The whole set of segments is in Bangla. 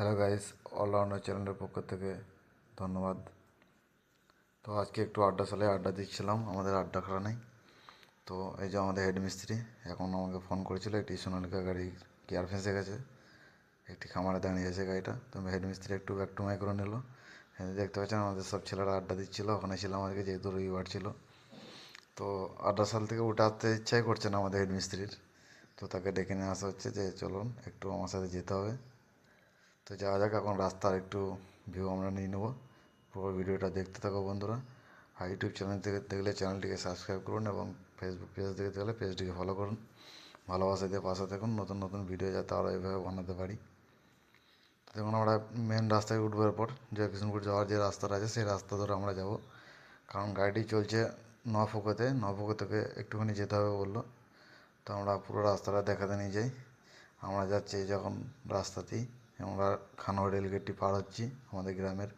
হ্যালো গাইস অলরাউন্ডার চ্যানেলের পক্ষ থেকে ধন্যবাদ। তো আজকে একটু আড্ডা সালে আড্ডা দিচ্ছিলাম, আমাদের আড্ডাখানায় তো এই যে আমাদের হেড মিস্ত্রি এখন আমাকে ফোন করেছিল, একটি সোনালিকা গাড়ি কেয়ার ফেঁসে গেছে, একটি খামারে দাঁড়িয়ে আছে গাড়িটা। তো হেড মিস্ত্রি একটু ব্যাক টু মাই করে নিল। দেখতে পাচ্ছেন, আমাদের সব ছেলেরা আড্ডা দিচ্ছিল, ওখানে ছিলাম আজকে, যেহেতু রবিবার ছিল। তো আড্ডা সাল থেকে উঠে আসতে ইচ্ছাই করছে না আমাদের হেড মিস্ত্রির তো তাকে ডেকে নিয়ে আসা হচ্ছে যে, চলুন, একটু আমার সাথে যেতে হবে। তো যাওয়া যাক, এখন রাস্তার একটু ভিউ আমরা নিয়ে নেব। পুরো ভিডিওটা দেখতে থাকো বন্ধুরা। আর ইউটিউব চ্যানেল থেকে দেখলে চ্যানেলটিকে সাবস্ক্রাইব করুন এবং ফেসবুক পেজ থেকে দেখলে পেজটিকে ফলো করুন। ভালোবাসা দিয়ে পাশে থাকুন, নতুন নতুন ভিডিও যাতে আরও এইভাবে বানাতে পারি। দেখুন, আমরা মেন রাস্তায় উঠবো এরপর জয়কৃষ্ণপুর যাওয়ার যে রাস্তাটা আছে, সেই রাস্তা ধরে আমরা যাব। কারণ গাড়িটি চলছে নফুকোতে, নফুকো থেকে একটুখানি যেতে হবে বলল। তো আমরা পুরো রাস্তাটা দেখাতে নিয়ে যাই। আমরা যাচ্ছি যখন রাস্তাতেই। আমরা খানোয়া রেল গেটটি পার হচ্ছি আমাদের গ্রামের।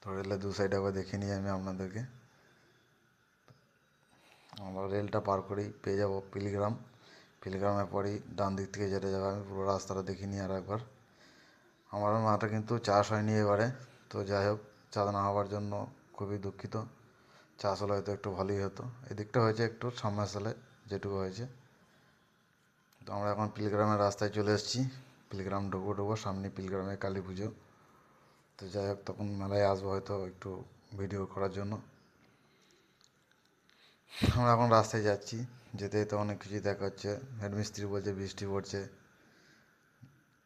তো রেলের দু সাইডে আবার দেখে নিই আমি আপনাদেরকে। আমরা রেলটা পার করেই পেয়ে যাব পিলিগ্রাম। পিলিগ্রামের পরেই ডান দিক থেকে যেতে যাবে, আমি পুরো রাস্তাটা দেখে নিই আর একবার। আমার মাঠে কিন্তু চাষ হয়নি এবারে, তো যাই হোক, চাঁদ না হওয়ার জন্য খুবই দুঃখিত। চাষ হলে হয়তো একটু ভালোই হতো। এদিকটা হয়েছে একটু সামনের সালে যেটুকু হয়েছে। তো আমরা এখন পিলগ্রামের রাস্তায় চলে এসেছি। পিলগ্রাম ঢুকবো ঢুকবো, সামনে পিলগ্রামে কালী পুজো। তো যাই হোক, তখন মেলায় আসব হয়তো একটু ভিডিও করার জন্য। আমরা এখন রাস্তায় যাচ্ছি, যেতে যেতে অনেক কিছুই দেখা হচ্ছে। হেডমিস্ত্রি বলছে বৃষ্টি পড়ছে।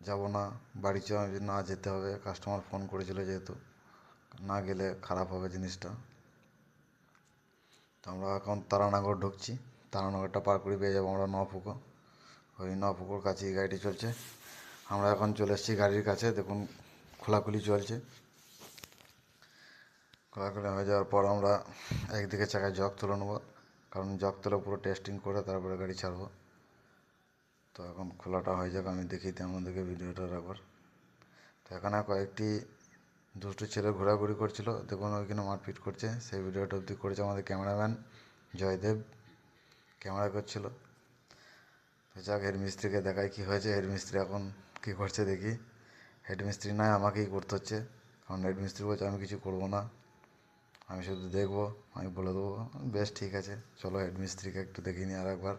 যাব না, বাড়ি চ না যেতে হবে। কাস্টমার ফোন করেছিল যেহেতু, না গেলে খারাপ হবে জিনিসটা। তো আমরা এখন তারানগর ঢুকছি। তারানগরটা পার করে পেয়ে যাব আমরা নপুকুর ওই নপুকুর কাছেই গাড়িটি চলছে। আমরা এখন চলে এসেছি গাড়ির কাছে, দেখুন খোলাখুলি চলছে। খোলাখুলি হয়ে যাওয়ার পর আমরা একদিকে চাকায় জগ তুলে নেব, কারণ জগ তুলে পুরো টেস্টিং করে তারপরে গাড়ি ছাড়বো। তো এখন খোলাটা হয়ে যাক, আমি দেখি আমাদেরকে ভিডিওটার একবার তো এখানে কয়েকটি দুষ্টু ছেলে ঘোরাঘুরি করছিল, দেখুন ওইখানে মারপিট করছে, সেই ভিডিওটা অবধি করেছে আমাদের ক্যামেরাম্যান জয়দেব। ক্যামেরা করছিল। যাক, হেডমিস্ত্রিকে দেখায় কি হয়েছে। হেডমিস্ত্রি এখন কি করছে দেখি। হেডমিস্ত্রি নয় আমাকেই করতে হচ্ছে। কারণ হেডমিস্ত্রি বলছে, আমি কিছু করব না। আমি শুধু দেখব, আমি বলে দেবো। বেশ, ঠিক আছে। চলো হেড মিস্ত্রিকে একটু দেখিনি আর একবার